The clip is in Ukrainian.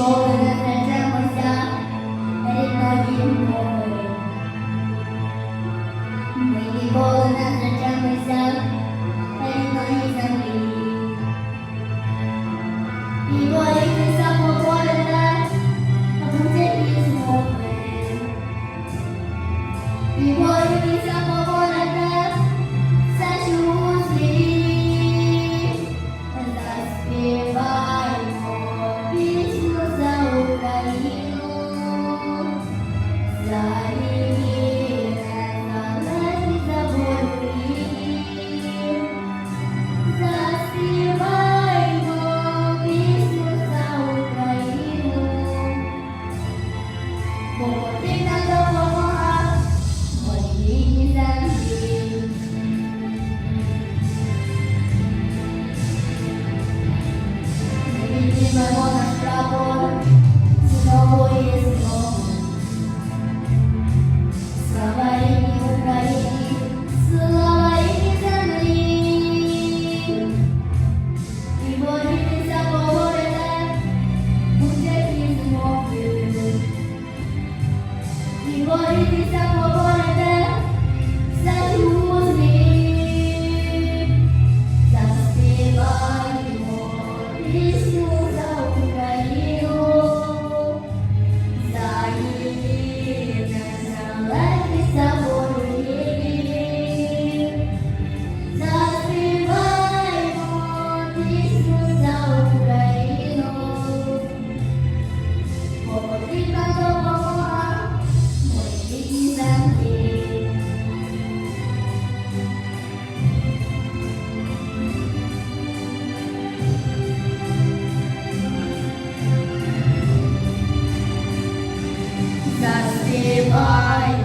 ніколи не зречемося рідної мови. Ми ніколи не зречемося рідної землі. І 我 і боритися. high.